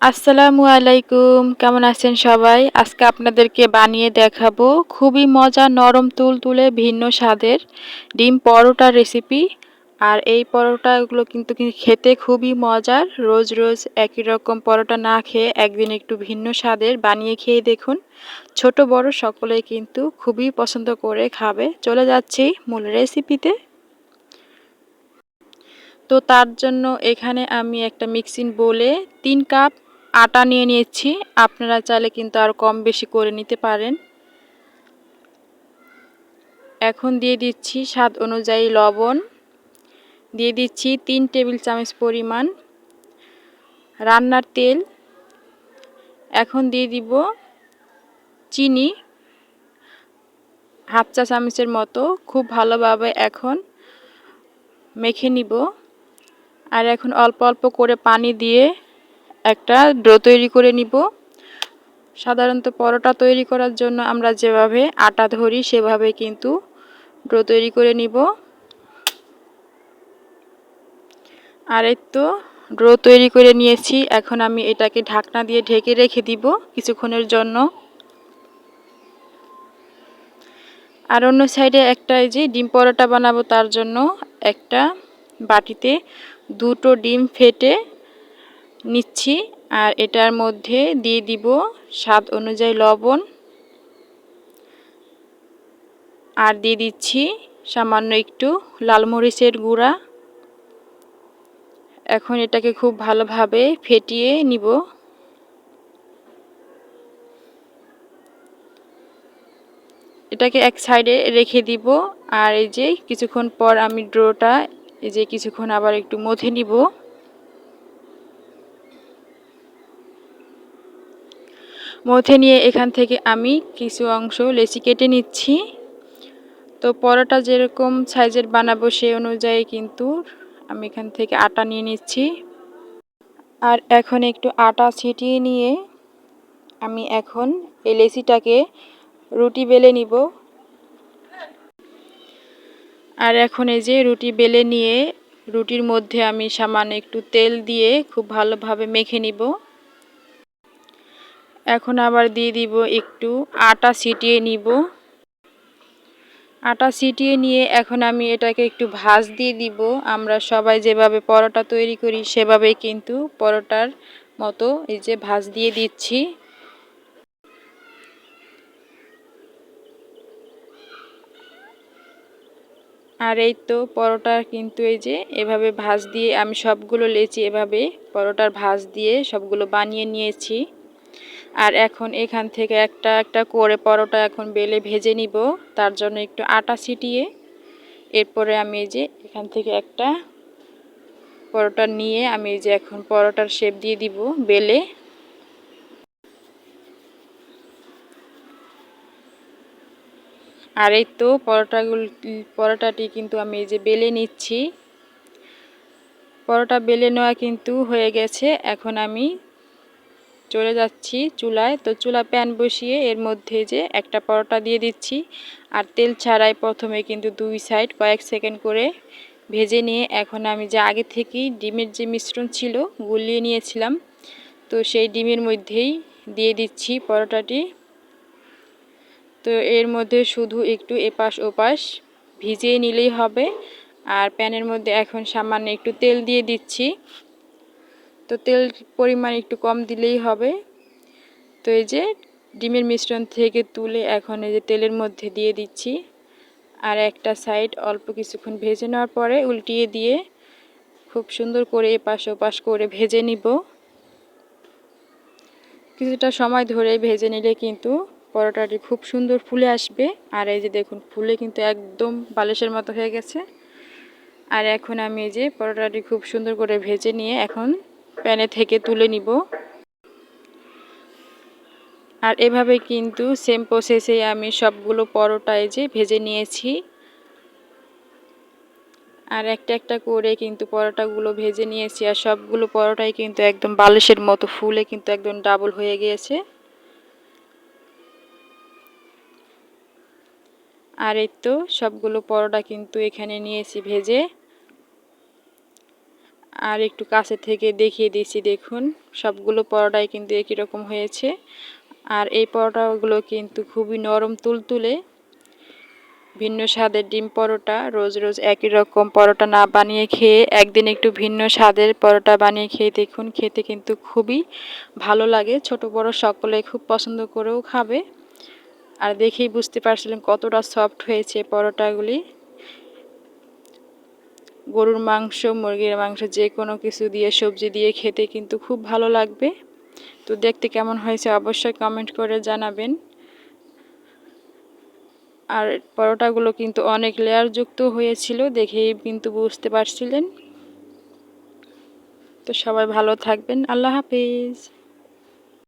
আসসালামু আলাইকুম, কেমন আছেন সবাই? আজকে আপনাদেরকে বানিয়ে দেখাবো খুবই মজা নরম তুল তুলে ভিন্ন স্বাদের ডিম পরোটার রেসিপি আর এই পরোটাগুলো কিন্তু খেতে খুবই মজার, রোজ রোজ একই রকম পরোটা না খেয়ে একদিন একটু ভিন্ন স্বাদের বানিয়ে খেয়ে দেখুন। ছোট বড় সকলেই কিন্তু খুবই পছন্দ করে খাবে। চলে যাচ্ছি মূল রেসিপিতে তো তার জন্য এখানে আমি একটা মিক্সিং বলে তিন কাপ আটা নিয়ে নিয়েছি। আপনারা চাইলে কিন্তু আর কম বেশি করে নিতে পারেন। এখন দিয়ে দিচ্ছি স্বাদ অনুযায়ী লবণ। দিয়ে দিচ্ছি তিন টেবিল চামচ পরিমাণ রান্নার তেল। এখন দিয়ে দিব চিনি হাফ চা চামচের মতো। খুব ভালোভাবে এখন মেখে নিব। আর এখন অল্প অল্প করে পানি দিয়ে একটা ডো তৈরি করে নিব। সাধারণত পরোটা তৈরি করার জন্য আমরা যেভাবে আটা ধরি, সেভাবে কিন্তু ডো তৈরি করে নিব। আর এই তো ড্রো তৈরি করে নিয়েছি। এখন আমি এটাকে ঢাকনা দিয়ে ঢেকে রেখে দিব কিছুক্ষণের জন্য। আর অন্য সাইডে একটা যে ডিম পরোটা বানাবো, তার জন্য একটা বাটিতে দুটো ডিম ফেটে নিচ্ছি আর এটার মধ্যে দিয়ে দিব স্বাদ অনুযায়ী লবণ। আর দিয়ে দিচ্ছি সামান্য একটু লাল মরিচের গুঁড়া। এখন এটাকে খুব ভালোভাবে ফেটিয়ে নিব। এটাকে এক সাইডে রেখে দিব আর এই যে কিছুক্ষণ পর আমি ড্রোটা এই যে কিছুক্ষণ আবার একটু মধে নিব। মধ্যে নিয়ে এখান থেকে আমি কিছু অংশ লেচি কেটে নিচ্ছি। তো পরোটা যেরকম সাইজের বানাবো সেই অনুযায়ী কিন্তু আমি এখান থেকে আটা নিয়ে নিচ্ছি। আর এখন একটু আটা ছিটিয়ে নিয়ে আমি এখন এই লেচিটাকে রুটি বেলে নিব। আর এখন এই যে রুটি বেলে নিয়ে রুটির মধ্যে আমি সামান্য একটু তেল দিয়ে খুব ভালোভাবে মেখে নিব। এখন আবার দিয়ে দিব একটু আটা ছিটিয়ে নিব। আটা ছিটিয়ে নিয়ে এখন আমি এটাকে একটু ভাজ দিয়ে দিব। আমরা সবাই যেভাবে পরোটা তৈরি করি সেভাবেই কিন্তু পরোটার মতো এই যে ভাজ দিয়ে দিচ্ছি। আর এই তো পরোটা কিন্তু এই যে এভাবে ভাজ দিয়ে আমি সবগুলো লেচি এভাবে পরোটার ভাজ দিয়ে সবগুলো বানিয়ে নিয়েছি। আর এখন এখান থেকে একটা একটা করে পরোটা এখন বেলে ভেজে নিব। তার জন্য একটু আটা ছিটিয়ে। এরপরে আমি এই যে এখান থেকে একটা পরোটা নিয়ে আমি এই যে এখন পরোটার শেপ দিয়ে দিব বেলে। আর এই তো পরোটাগুলো, পরোটাটি কিন্তু আমি এই যে বেলে নিচ্ছি। পরোটা বেলে নেওয়া কিন্তু হয়ে গেছে। এখন আমি চলে যাচ্ছি চুলায়। তো চুলা প্যান বসিয়ে এর মধ্যে যে একটা পরোটা দিয়ে দিচ্ছি। আর তেল ছাড়াই প্রথমে কিন্তু দুই সাইড কয়েক সেকেন্ড করে ভেজে নিয়ে এখন আমি যে আগে থেকেই ডিমের যে মিশ্রণ ছিল গুলিয়ে নিয়েছিলাম, তো সেই ডিমের মধ্যেই দিয়ে দিচ্ছি পরোটাটি। তো এর মধ্যে শুধু একটু এপাশ ওপাশ ভিজিয়ে নিলেই হবে। আর প্যানের মধ্যে এখন সামান্য একটু তেল দিয়ে দিচ্ছি। তো তেল পরিমাণ একটু কম দিলেই হবে। তো এই যে ডিমের মিশ্রণ থেকে তুলে এখন এই যে তেলের মধ্যে দিয়ে দিচ্ছি। আর একটা সাইড অল্প কিছুক্ষণ ভেজে নেওয়ার পরে উল্টিয়ে দিয়ে খুব সুন্দর করে এপাশ ওপাশ করে ভেজে নিব। কিছুটা সময় ধরে ভেজে নিলে কিন্তু পরোটাটি খুব সুন্দর ফুলে আসবে। আর এই যে দেখুন, ফুলে কিন্তু একদম বালিশের মতো হয়ে গেছে। আর এখন আমি এই যে পরোটাটি খুব সুন্দর করে ভেজে নিয়ে এখন প্যানে থেকে তুলে নিব। আর এভাবে কিন্তু সেম প্রসেসে আমি সবগুলো পরোটা এই যে ভেজে নিয়েছি। আর একটা একটা করে কিন্তু পরোটাগুলো ভেজে নিয়েছি আর সবগুলো পরোটাই কিন্তু একদম বালিশের মতো ফুলে কিন্তু একদম ডাবল হয়ে গিয়েছে। আর এই তো সবগুলো পরোটা কিন্তু এখানে নিয়েছি ভেজে। আর একটু কাছে থেকে দেখিয়ে দিচ্ছি দেখুন। সবগুলো পরোটাই কিন্তু একই রকম হয়েছে। আর এই পরোটাগুলো কিন্তু খুবই নরম তুলতুলে। ভিন্ন স্বাদের ডিম পরোটা, রোজ রোজ একই রকম পরোটা না বানিয়ে খেয়ে একদিন একটু ভিন্ন স্বাদের পরোটা বানিয়ে খেয়ে দেখুন, খেতে কিন্তু খুবই ভালো লাগে। ছোট বড় সকলে খুব পছন্দ করেও খাবে। আর দেখেই বুঝতে পারছিলেন কতটা সফট হয়েছে পরোটাগুলি। গরুর মাংস, মুরগির মাংস, যে কোনো কিছু দিয়ে, সবজি দিয়ে খেতে কিন্তু খুব ভালো লাগবে। তো দেখতে কেমন হয়েছে অবশ্যই কমেন্ট করে জানাবেন। আর পরোটাগুলো কিন্তু অনেক লেয়ারযুক্ত হয়েছিল দেখেই কিন্তু বুঝতে পারছিলেন। তো সবাই ভালো থাকবেন, আল্লাহ হাফিজ।